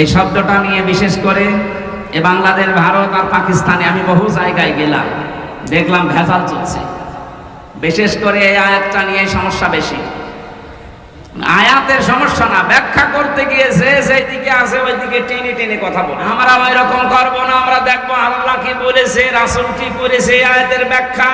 এই শব্দটা নিয়ে বিশেষ করে এ বাংলাদেশ, ভারত আর পাকিস্তানে আমি বহু জায়গায় গেলাম। দেখলাম ভেজাল চলছে। বিশেষ করে এই আয়াতটা নিয়ে সমস্যা বেশি। আয়াতের সমস্যা না, ব্যাখ্যা করতে গিয়ে যে যেই দিকে আছে ওই দিকে টেনে টেনে কথা বলে। আমরা ওই রকম করব না, আমরা দেখব আল্লাহ কি বলেছে, রাসুল কি করেছে আয়াতের ব্যাখ্যা।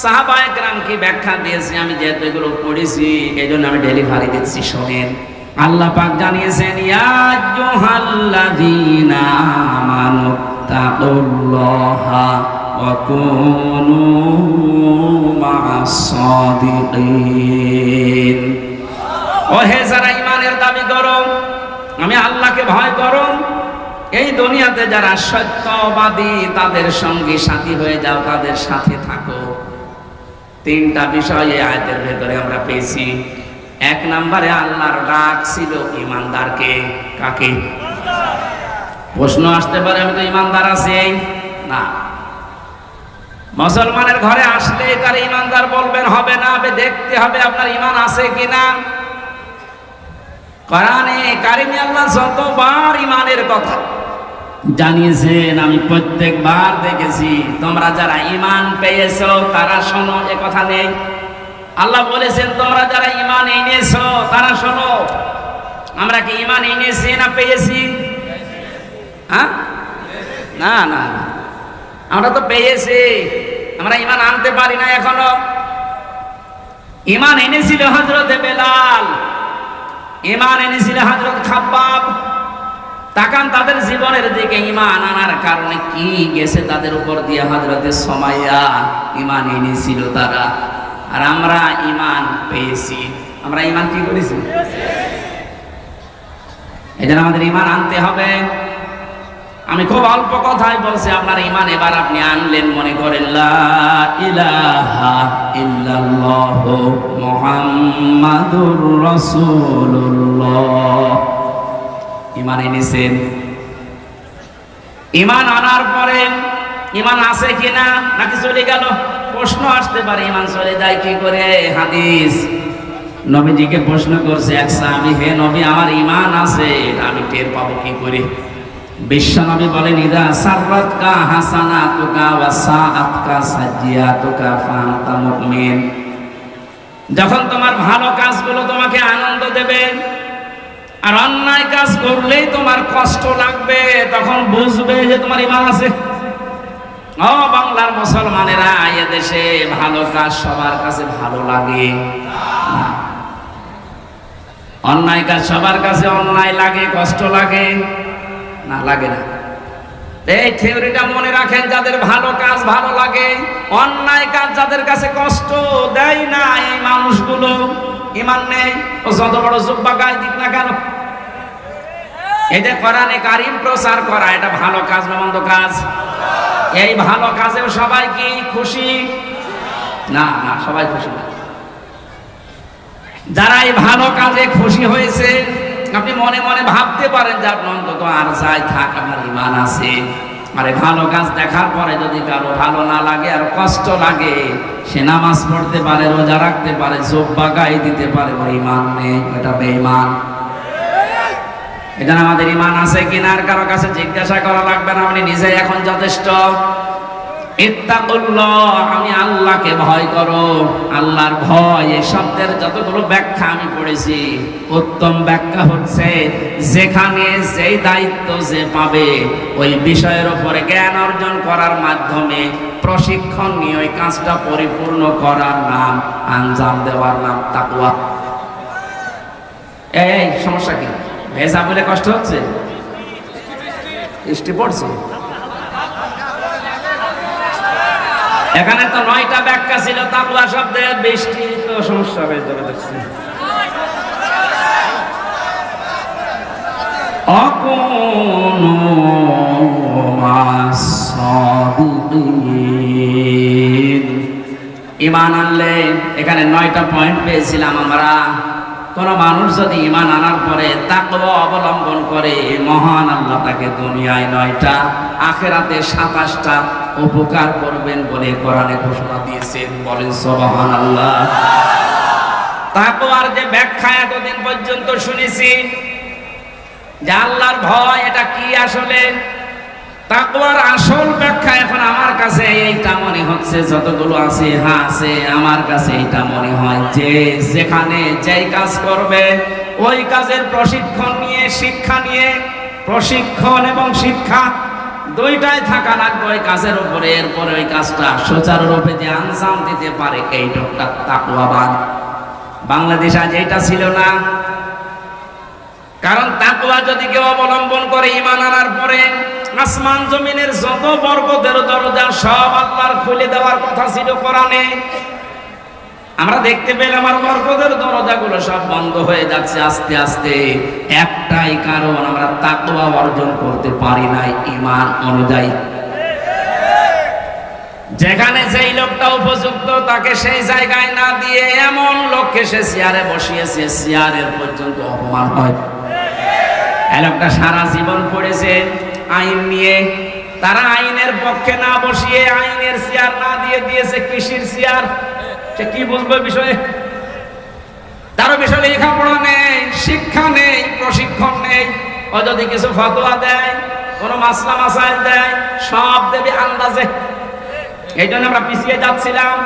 সাহাবায়করাম কি ব্যাখ্যা দিয়েছে? আমি যেহেতু এগুলো পড়েছি এই জন্য আমি ডেলিভারি দিচ্ছি, শোনেন। আল্লাহ পাক জানিয়েছেন, ইয়া আইয়ুহাল্লাযীনা আমানু তাকুল্লাহা ওয়া কুনু মা'আস সাদিকিন ও হে যারা ইমানের দাবি করো, আমি আল্লাহকে ভয় করো। এই দুনিয়াতে যারা সত্যবাদী, তাদের সঙ্গে সাথী হয়ে যাও, তাদের সাথে থাকো। তিনটা বিষয় এই আয়াতের ভেতরে আমরা পেয়েছি। এক নম্বরে আল্লাহর ডাক ছিল ইমানদারকে, কাকে? প্রশ্ন আসতে পারে, আমি তো ইমানদার আছি। না। মুসলমানের ঘরে আসলে তার ইমানদার বলবেন, হবে না হবে দেখতে হবে আপনার ইমান আছে কিনা? কোরআনে কারিমে আল্লাহ যতবার ইমানের কথা জানিয়েছেন, আমি প্রত্যেকবার দেখেছি। তোমরা যারা ইমান পেয়েছ, তারা শোনো, এ কথা নেই। আল্লাহ বলেছেন, তোমরা যারা ইমান এনেছ, তারা শোনো, আমরা কি ইমান এনেছি না পেয়েছি? হ্যাঁ? না না আমরা তো পেয়েছি, আমরা ইমান আনতে পারি না এখনও। ইমান এনেছিল হজরতে বেলাল। ইমান এনেছিল হজরত খাব্বাব। তাকান তাদের জীবনের দিকে ইমান আনার কারণে কি গেছে তাদের উপর দিয়ে হজরতের সমাইয়া ইমান এনেছিল তারা? আর আমরা ইমান পেয়েছি। আমরা ইমান কি করেছি? এই জন্য আমাদের ইমান আনতে হবে। আমি খুব অল্প কথাই বলছি, আপনার ইমান এবার আপনি আনলেন, মনে করেন ইমান এনেছেন। ইমান আনার পরে ইমান আছে কিনা নাকি চলে গেল? প্রশ্ন আসতে পারে ইমান চলে যায় কি করে? হাদিস। নবীজিকে প্রশ্ন করছে, এক সাহাবী, হে নবী, আমার ইমান আছে, এটা আমি টের পাবো কি করে? বিশ্বনবী বলেন, ইদা সাররাতকা হাসানাতুকা ওয়া সাআতকা সাজিয়াতুকা ফাআনতা মুমিন। যখন তোমার ভালো কাজগুলো তোমাকে আনন্দ দেবে আর অন্যায় কাজ করলেই তোমার কষ্ট লাগবে, তখন বুঝবে যে তোমার ইমান আছে। বাংলার মুসলমানেরা, এ দেশে ভালো কাজ সবার কাছে ভালো লাগে। অন্যায় কাজ সবার কাছে অন্যায় লাগে, কষ্ট লাগে, না লাগে না। এই থিওরিটা মনে রাখেন, যাদের ভালো কাজ ভালো লাগে, অন্যায় কাজ যাদের কাছে কষ্ট দেয় না, এই মানুষগুলো ইমান নেই ও যত বড় জুব্বা গায়ে দিক না কেন? এই যে কোরআনে কারিম প্রচার করা, এটা ভালো কাজ না মন্দ কাজ? এই ভালো কাজেও সবাই কি খুশি? না না, সবাই খুশি না। যারা এই ভালো কাজে খুশি হয়েছে, আপনি মনে মনে ভাবতে পারেন যে আপনার অন্তত আর যাই থাক, আমার ইমান আছে। আরে ভালো কাজ দেখার পরে যদি কারও ভালো না লাগে, আর কষ্ট লাগে, সে নামাজ পড়তে পারে, রোজা রাখতে পারে, জোব্বা গায়ে দিতে পারে, ওর ইমান নেই এটা বেঈমান। এটা আমাদের ইমান আছে কিনা আর কারও কাছে জিজ্ঞাসা করা লাগবে না, আপনি নিজে এখন যথেষ্ট। আমি আল্লাহকে ভয় করো। আল্লাহর ভয়, এই শব্দের যতগুলো ব্যাখ্যা আমি পড়েছি, উত্তম ব্যাখ্যা হচ্ছে, যেখানে যেই দায়িত্ব যে পাবে, ওই বিষয়ের উপরে জ্ঞান অর্জন করার মাধ্যমে প্রশিক্ষণ নিয়ে ওই কাজটা পরিপূর্ণ করার নাম, আঞ্জাম দেওয়ার নাম তাকুয়া এই, সমস্যা কি? ভেজা বলে কষ্ট হচ্ছে? বৃষ্টি পড়ছে। এখানে তো নয়টা ব্যাখ্যা ছিল তাকুয়া শব্দে বৃষ্টি তো সমস্যা হয়ে যাবে দেখছি। ইমান আনলে এখানে নয়টা পয়েন্ট পেয়েছিলাম আমরা। কোন মানুষ যদি ইমান আনার পরে তাকওয়া অবলম্বন করে মহান আল্লাহ তাকে দুনিয়ায় নয়টা, আখেরাতে সাতাশটা উপকার করবেন বলে কোরআনে ঘোষণা দিয়েছেন। বলেন সবহান আল্লাহ তাকওয়ার যে ব্যাখ্যা এতদিন পর্যন্ত শুনেছি, যে আল্লাহর ভয় এটা কি আসলে? তাকওয়ার আসল ব্যাখ্যা এখন আমার কাছে এইটা মনে হচ্ছে, যতগুলো আছে হ্যাঁ আছে, আমার কাছে এইটা মনে হয় যে যেখানে যেই কাজ করবে, ওই কাজের প্রশিক্ষণ নিয়ে, শিক্ষা নিয়ে, প্রশিক্ষণ এবং শিক্ষা দুইটাই থাকা লাগবে ওই কাজের উপরে। এরপরে ওই কাজটা সুচারুরূপে যে আনসাম দিতে পারে, এই লোকটা তাকওয়াবাদ। বাংলাদেশ আজ এইটা ছিল না। কারণ তাকওয়া যদি কেউ অবলম্বন করে ইমান আনার পরে আসমান জমিনের যত বরকতের দরজা সব আল্লাহর খুলে দেওয়ার কথা ছিল কোরআনে, আমরা দেখতে পেলাম আর বরকতের দরজাগুলো সব বন্ধ হয়ে যাচ্ছে আস্তে আস্তে। একটাই কারণ আমরা তাকওয়া অর্জন করতে পারি নাই ইমান অনুযায়ী। যেখানে যেই লোকটা উপযুক্ত, তাকে সেই জায়গায় না দিয়ে এমন লোককে সে চেয়ারে বসিয়েছে, চেয়ারের পর্যন্ত অপমান হয়। লোকটা সারা জীবন পড়েছে আইন নিয়ে। তারা আইনের পক্ষে না বসিয়ে আইনের চেয়ার না দিয়ে দিয়েছে কৃষির চেয়ার। সে কি বুঝবে বিষয়ে? তার বিষয়ে লেখাপড়া নেই, শিক্ষা নেই, প্রশিক্ষণ নেই। ও যদি কিছু ফতোয়া দেয়, কোনো মাসলা মাসাইল দেয়, সব দেবে আন্দাজে। এই জন্য আমরা পিছিয়ে যাচ্ছিলাম।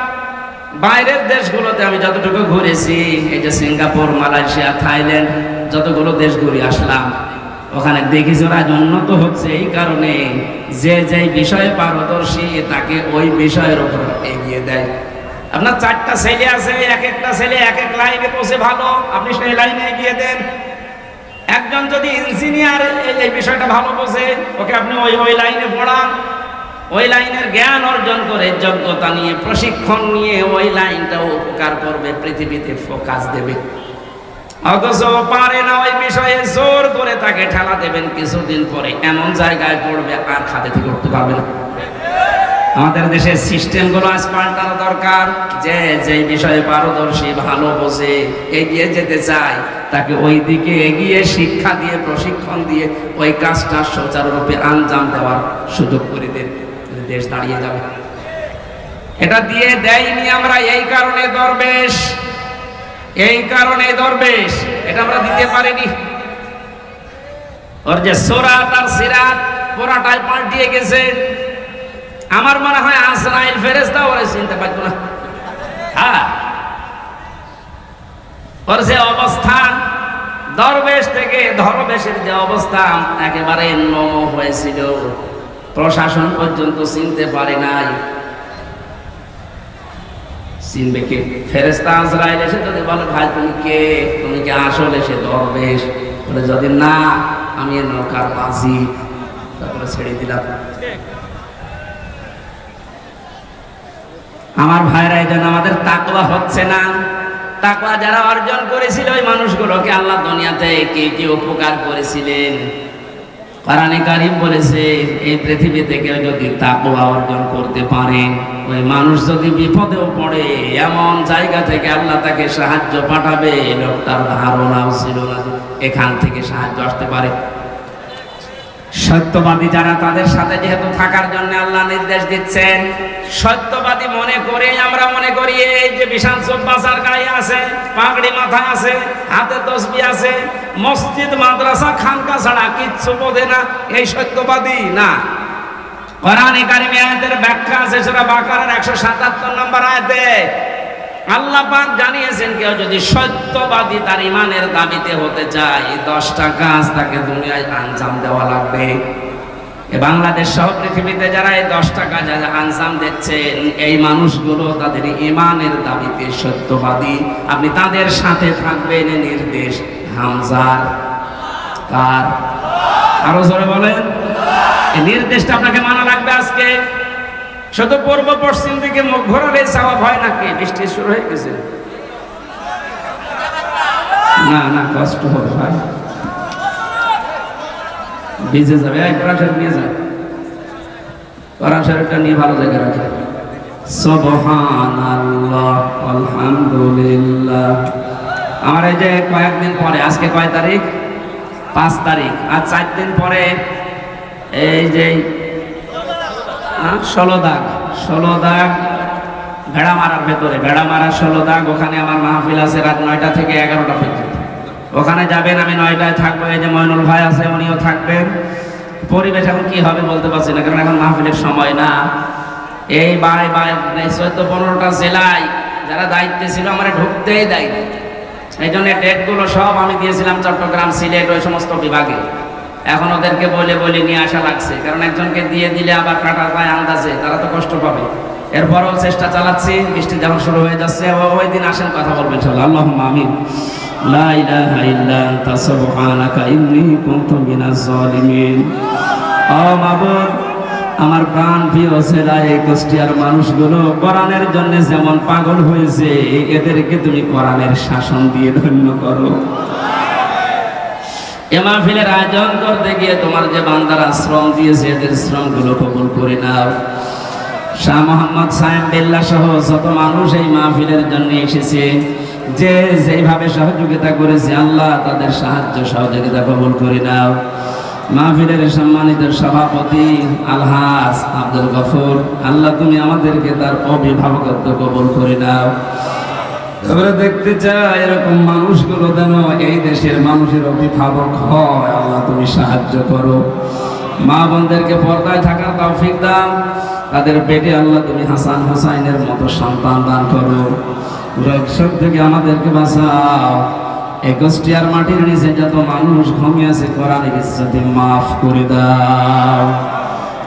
বাইরের দেশগুলোতে আমি যতটুকু ঘুরেছি, এই যে সিঙ্গাপুর, মালয়েশিয়া, থাইল্যান্ড যতগুলো দেশ ঘুরে আসলাম, ওখানে দেখেছি ওরা উন্নত হচ্ছে এই কারণে যে যে বিষয়ে পারদর্শী তাকে ওই বিষয়ের উপর এগিয়ে দেয়। আপনার চারটা ছেলে আছে, এক একটা ছেলে এক এক লাইনে বসে ভালো, আপনি সেই লাইনে এগিয়ে দেন। একজন যদি ইঞ্জিনিয়ার এই বিষয়টা ভালো বোঝে, ওকে আপনি ওই ওই লাইনে পড়ান। ওই লাইনের জ্ঞান অর্জন করে, যোগ্যতা নিয়ে, প্রশিক্ষণ নিয়ে ওই লাইনটাও উপকার করবে, পৃথিবীতে ফোকাস দেবে। অথচ পারে না ওই বিষয়ে জোর করে তাকে ঠেলা দেবেন কিছুদিন পরে। এমন জায়গায় পড়বে, আর খাতে থেকে উঠতে পারবে না। আমাদের দেশের সিস্টেমগুলো আজ পাল্টানো দরকার। যে যে বিষয়ে পারদর্শী, ভালো বোঝে, এগিয়ে যেতে চায়, তাকে ওই দিকে এগিয়ে শিক্ষা দিয়ে, প্রশিক্ষণ দিয়ে ওই কাজটা সুচারুরূপে আঞ্জাম দেওয়ার সুযোগ করে দেন। দেশ দাঁড়িয়ে যাবে। এটা দিয়ে দেয়নি আমরা, এই কারণে দরবেশ। এই কারণে দরবেশ, এটা আমরা দিতে পারিনি। ওর যে সোরাত আর সিরাত পুরাটাই পাল্টিয়ে গেছে। আমার মনে হয় আজরাইল ফেরেস্তা ওরা চিনতে পারতো না। হ্যাঁ। ওর যে অবস্থা, দরবেশ থেকে ধরবেশের যে অবস্থা, একেবারে নম হয়েছিল। প্রশাসন পর্যন্ত চিনতে পারে নাই। ফেরেস্তা আজরাইল এসে বলে, ভাই, তুমি কে? তুমি আসলে সে দরবেশ? বলে, যদি না, আমি নৌকার বাজি তারপরে ছেড়ে দিলাম। আমার ভাইরা, এই জন্য আমাদের তাকওয়া হচ্ছে না। তাকওয়া যারা অর্জন করেছিল ওই মানুষগুলোকে আল্লাহ দুনিয়াতে কে কে উপকার করেছিলেন? কোরআনে কারিম বলেছে, এই পৃথিবী কেউ যদি তাকওয়া অর্জন করতে পারে, ওই মানুষ যদি বিপদেও পড়ে, এমন জায়গা থেকে আল্লাহ তাকে সাহায্য পাঠাবে, লোকটার ধারণাও ছিল না এখান থেকে সাহায্য আসতে পারে। সত্যবাদী যারা তাদের সাথে যেহেতু থাকার জন্য আল্লাহ নির্দেশ দিচ্ছেন, সত্যবাদী মনে করে আমরা মনে করি এই যে বিশাল চোদ্দাসার গায়ে আছে, পাগড়ি মাথায় আছে, হাতে তসবি আছে, মসজিদ, মাদ্রাসা, খানকা ছাড়া কিচ্ছু বোধে না, এই সত্যবাদী না। কোরআন কারিমে আয়াতের ব্যাখ্যা আছে সেটা বাকারের একশো সাতাত্তর নম্বর আয়াতে আল্লাহ পাক জানিয়েছেন কেউ যদি সত্যবাদী তার ইমানের দাবিতে হতে চায়, দশটা কাজ তাকে দুনিয়ায় আঞ্জাম দেওয়া লাগবে। বাংলাদেশ সহ পৃথিবীতে যারা এই দশটা কাজ আঞ্জাম দিচ্ছেন, এই মানুষগুলো তাদের ইমানের দাবিতে সত্যবাদী। আপনি তাদের সাথে থাকবেন নির্দেশ। হামজার কার? আরও জোরে বলেন। এই নির্দেশটা আপনাকে মানা লাগবে আজকে। শুধু পূর্ব পশ্চিম দিকে মুখ ঘোরালে চাওয়া ভয় নাকি? বৃষ্টি শুরু হয়ে গেছে। না না, কষ্ট হবে ভাই। ভিজে যাবে। কোরআন নিয়ে যায় কোরআন নিয়ে ভালো জায়গায় রাখে। সুবহানাল্লাহ, আলহামদুলিল্লাহ। আমার এই যে কয়েকদিন পরে, আজকে কয় তারিখ? পাঁচ তারিখ। আর চার দিন পরে এই যে ষোলো দাগ ষোলো দাগ, ভেড়া মারার ভেতরে, ভেড়া মারার ষোলো দাগ, ওখানে আমার মাহফিল আছে রাত নয়টা থেকে এগারোটা পর্যন্ত। ওখানে যাবেন, আমি নয়টায় থাকব, এই যে ময়নুল ভাই আছে, উনিও থাকবেন। পরিবেশ এখন কি হবে বলতে পারছি না, কারণ এখন মাহফিলের সময় না। এই বাই বাই চোদ্দ পনেরোটা জেলায় যারা দায়িত্বে ছিল, আমার ঢুকতেই দেয় এই জন্য ডেটগুলো সব আমি দিয়েছিলাম চট্টগ্রাম সিলেট, ওই সমস্ত বিভাগে। এখন ওদেরকে বলে বলে নিয়ে আসা লাগছে। কারণ একজনকে দিয়ে দিলে আবার কাটা পায় আন্দাজে, তারা তো কষ্ট পাবে। এরপরও চেষ্টা চালাচ্ছি, বৃষ্টি যখন শুরু হয়ে যাচ্ছে ওই দিন আসেন কথা বলবেন চলো আল্লাহ আমিন। ইলাহা ইল্লা আনতা, সুবহানাকা ইন্নী কুনতু মিনাজ জালিমিন ও মাবুদ, আমার প্রাণ প্রিয় ছেলা কুষ্টিয়ার মানুষগুলো কোরআনের জন্য যেমন পাগল হয়েছে, এদেরকে তুমি কোরআনের শাসন দিয়ে ধন্য করো। এ মাহফিলের আয়োজন করতে গিয়ে তোমার যে বান্দারা শ্রম দিয়েছে, এদের শ্রমগুলো কবুল করে নাও। শাহ মোহাম্মদ সাহেব বেল্লা সহ যত মানুষ এই মাহফিলের জন্য এসেছে, যে যেভাবে সহযোগিতা করেছে, আল্লাহ তাদের সাহায্য সহযোগিতা কবুল করে নাও। মাহফিলের সম্মানিত সভাপতি আলহাস আব্দুল গফর, আল্লাহ তুমি আমাদেরকে তার অভিভাবকত্ব কবুল করে নাও। আমরা দেখতে চাই এরকম মানুষগুলো যেন এই দেশের মানুষের অভিভাবক হয়। আল্লাহ তুমি সাহায্য করো। মা বোনদেরকে পর্দায় থাকার তৌফিক দাও তাদের পেটে আল্লাহ তুমি হাসান হোসাইনের মতো সন্তান দান করো। রক্ষক থেকে আমাদেরকে বাঁচাও। একুশটিয়ার মাটির নিচে যত মানুষ ঘুমিয়ে আছে, কোরআনের ইজ্জতে মাফ করে দাও।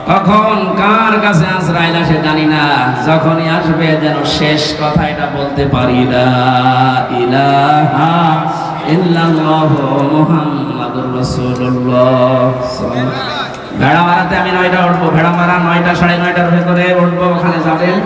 কখন কার কাছে আজরাইল আসে জানি না। যখনই আসবে যেন শেষ কথা এটা বলতে পারি না। ইলাহা ইল্লাল্লাহ মুহাম্মাদুর রাসূলুল্লাহ। ভেড়া মারাতে আমি নয়টা উঠবো ভেড়া মারা নয়টা সাড়ে নয়টার ভেতরে উঠবো ওখানে যাবেন।